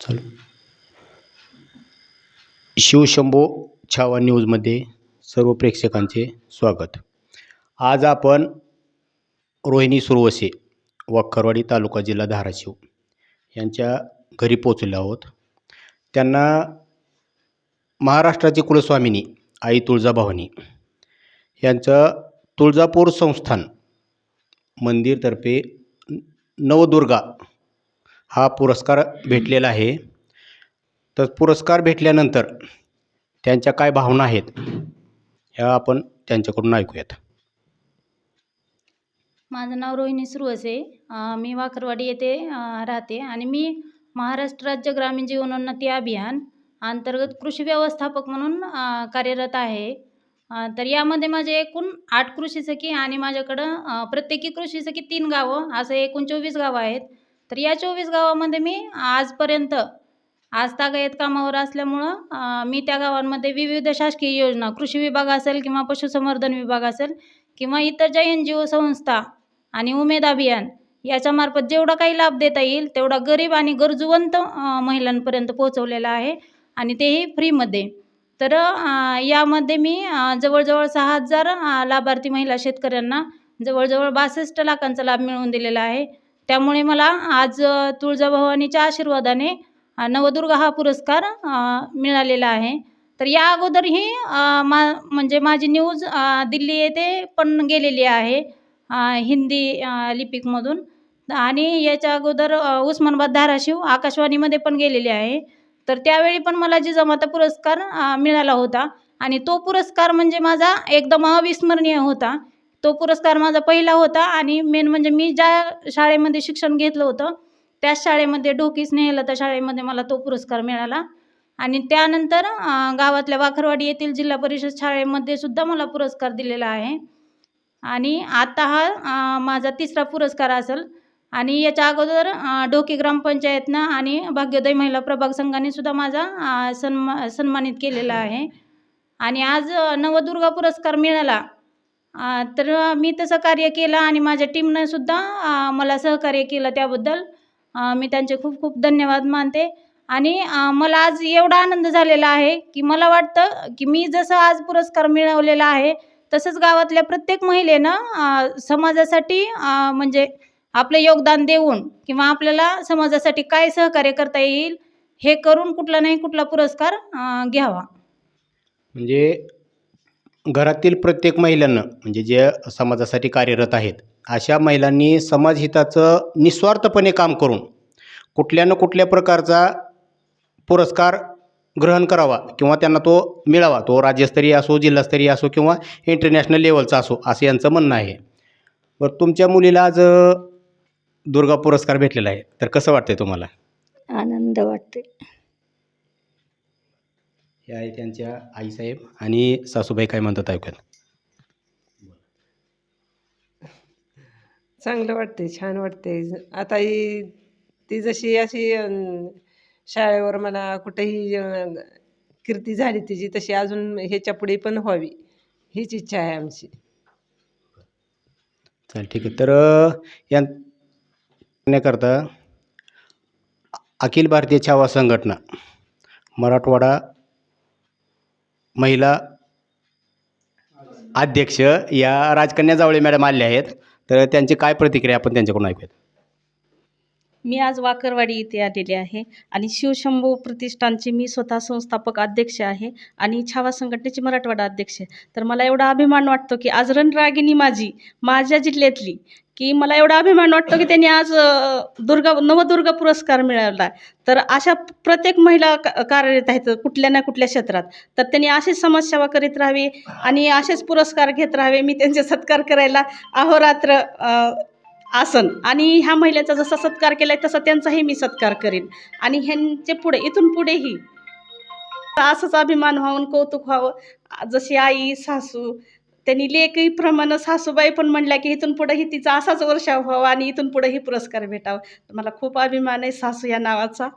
चालू. शिवशंभो छावा न्यूजमध्ये सर्व प्रेक्षकांचे स्वागत. आज आपण रोहिणी सुरवसे वाखरवाडी तालुका जिल्हा धाराशिव यांच्या घरी पोचलो आहोत. त्यांना महाराष्ट्राची कुलस्वामिनी आई तुळजाभवानी यांचं तुळजापूर संस्थान मंदिरतर्फे नवदुर्गा हा पुरस्कार भेटलेला आहे. तर पुरस्कार भेटल्यानंतर त्यांच्या काय भावना आहेत ह्या आपण त्यांच्याकडून ऐकूयात. माझं नाव रोहिणी सुरवसे अं, मी वाकरवाडी येथे राहते आणि मी महाराष्ट्र राज्य ग्रामीण जीवनोन्नती अभियान अंतर्गत कृषी व्यवस्थापक म्हणून कार्यरत आहे. तर यामध्ये माझे एकूण आठ कृषी सखी आणि माझ्याकडं प्रत्येकी कृषी सखी तीन गावं असं एकूण चोवीस गावं आहेत. तर या चोवीस गावामध्ये मी आजपर्यंत आज तागायत कामावर असल्यामुळं मी त्या गावांमध्ये विविध शासकीय योजना कृषी विभाग असेल किंवा पशुसंवर्धन विभाग असेल किंवा इतर ज्या एन जी ओ संस्था आणि उमेद अभियान याच्यामार्फत जेवढा काही लाभ देता येईल तेवढा गरीब आणि गरजूवंत महिलांपर्यंत पोहोचवलेला आहे आणि तेही फ्रीमध्ये. तर यामध्ये मी जवळजवळ सहा हजार लाभार्थी महिला शेतकऱ्यांना जवळजवळ बासष्ट लाखांचा लाभ मिळवून दिलेला आहे. त्यामुळे मला आज तुळजाभवानीच्या आशीर्वादाने नवदुर्गा हा पुरस्कार मिळालेला आहे. तर या अगोदरही मा म्हणजे माझी न्यूज दिल्ली येथे पण गेलेली आहे हिंदी लिपिकमधून आणि याच्या अगोदर उस्मानाबाद धाराशिव आकाशवाणीमध्ये पण गेलेली आहे. तर त्यावेळी पण मला जिजामाता पुरस्कार मिळाला होता. आणि तो पुरस्कार म्हणजे माझा एकदम अविस्मरणीय होता. तो पुरस्कार माझा पहिला होता आणि मेन म्हणजे मी ज्या शाळेमध्ये शिक्षण घेतलं होतं त्याच शाळेमध्ये ढोकी स्नेहलता शाळेमध्ये मला तो पुरस्कार मिळाला. आणि त्यानंतर गावातल्या वाखरवाडी येथील जिल्हा परिषद शाळेमध्ये सुद्धा मला पुरस्कार दिलेला आहे. आणि आता हा माझा तिसरा पुरस्कार असेल. आणि याच्या अगोदर अं, ढोकी ग्रामपंचायतनं आणि भाग्योदय महिला प्रभाग संघाने सुद्धा माझा सन्मा सन्मानित केलेला आहे. आणि आज नवदुर्गा पुरस्कार मिळाला. तर मी तसं कार्य केलं आणि माझ्या टीमनं सुद्धा मला सहकार्य केलं त्याबद्दल. मी त्यांचे खूप खूप धन्यवाद मानते. आणि मला आज एवढा आनंद झालेला आहे की मला वाटतं की मी जसं आज पुरस्कार मिळवलेला आहे तसंच गावातल्या प्रत्येक महिलेनं समाजासाठी म्हणजे आपलं योगदान देऊन किंवा आपल्याला समाजासाठी काय सहकार्य करता येईल हे करून कुठला नाही कुठला पुरस्कार घ्यावा. म्हणजे घरातील प्रत्येक महिलांना म्हणजे जे समाजासाठी कार्यरत आहेत अशा महिलांनी समाजहिताचं निस्वार्थपणे काम करून कुठल्या न कुठल्या प्रकारचा पुरस्कार ग्रहण करावा किंवा त्यांना तो मिळावा तो राज्यस्तरीय असो जिल्हास्तरीय असो किंवा इंटरनॅशनल लेवलचा असो असं यांचं म्हणणं आहे. बरं तुमच्या मुलीला आज दुर्गा पुरस्कार भेटलेला आहे तर कसं वाटतंय तुम्हाला? आनंद वाटते हे आहे त्यांच्या आईसाहेब आणि सासूबाई काय म्हणतात ऐकूयात चांगलं वाटते छान वाटते आता ही ती जशी अशी अं, शाळेवर मला कुठेही अं, कीर्ती झाली तिची तशी अजून ह्याच्या पुढे पण व्हावी. हीच इच्छा आहे आमची. चालेल ठीक आहे. तर अ, या करण्याकरता अखिल भारतीय छावा संघटना मराठवाडा महिला अध्यक्ष या राजकन्या जावळे मॅडम आल्या आहेत. तर त्यांची काय प्रतिक्रिया आपण त्यांच्याकडून ऐकूयात? मी आज वाकरवाडी इथे आलेले आहे आणि शिवशंभू प्रतिष्ठानची मी स्वतः संस्थापक अध्यक्ष आहे आणि छावा संघटनेची मराठवाडा अध्यक्ष आहे. तर मला एवढा अभिमान वाटतो की आज रणरागिनी माझी माझ्या जिल्ह्यातली की मला एवढा अभिमान वाटतो की त्यांनी आज दुर्गा नवदुर्गा पुरस्कार मिळवला तर अशा प्रत्येक महिला का- कार्यरत आहेत कुठल्या ना कुठल्या क्षेत्रात. तर त्यांनी अशीच समाजसेवा करीत राहावी आणि असेच पुरस्कार घेत राहावे. मी त्यांचे सत्कार करायला अहोरात्र आसन. आणि ह्या महिलेचा जसा सत्कार केलाय तसा त्यांचाही मी सत्कार करीन. आणि ह्यांचे पुढे इथून पुढेही असंच अभिमान व्हावून कौतुक व्हावं. जशी आई सासू त्यांनी लेखहीप्रमाणं सासूबाई पण म्हणल्या की इथून पुढेही तिचा असाच वर्षाव व्हावा आणि इथून पुढेही पुरस्कार भेटावा. मला खूप अभिमान आहे सासू या नावाचा.